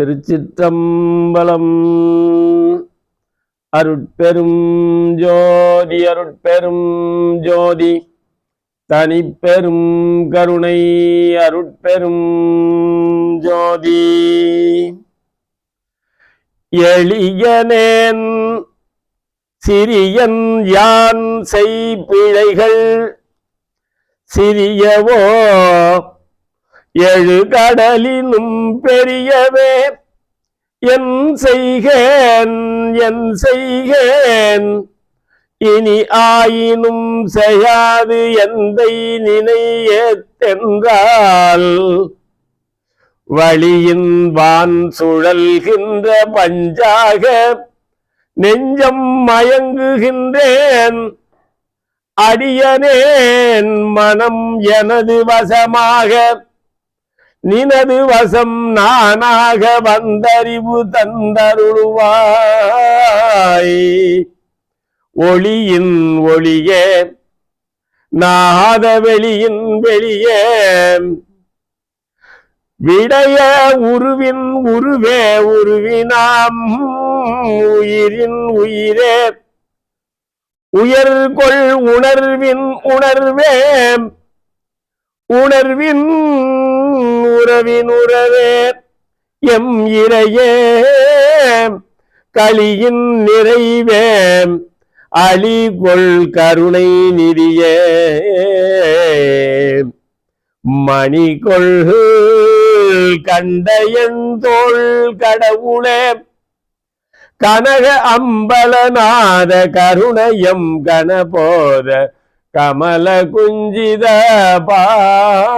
திருச்சிற்றம்பலம். அருட்பெரும் ஜோதி அருட்பெரும் ஜோதி. தனிப்பெரும் கருணை அருட்பெரும் ஜோதி. எளியனேன் சிறியன் யான் செய்பிழைகள். சிறியவோ எழு கடலினும் பெரியவே என் செய்கேன் என் செய்கேன். இனி ஆயினும் செய்யாது எந்தை நினையென்றால் வழியின் வான் சுழல்கின்ற பஞ்சாக நெஞ்சம் மயங்குகின்றேன். அடியனேன் மனம் எனது வசமாக நினது வசம் நானாக வந்தறிவு தந்தருளுவாய். ஒளியின் ஒளியே நாத வெளியின் வெளியே. விடைய உருவின் உருவே உருவினாம் உயிரின் உயிரே. உயர்கொள் உணர்வின் உணர்வே உணர்வின் உறவின் எம் இறையே. களியின் நிறைவே அழிகொள் கருணை நிதியே. மணிகொள் கண்டையன் தோல் கடவுளே கனக அம்பலநாத கருணயம் கணபோத கமல குஞ்சித பாதனே.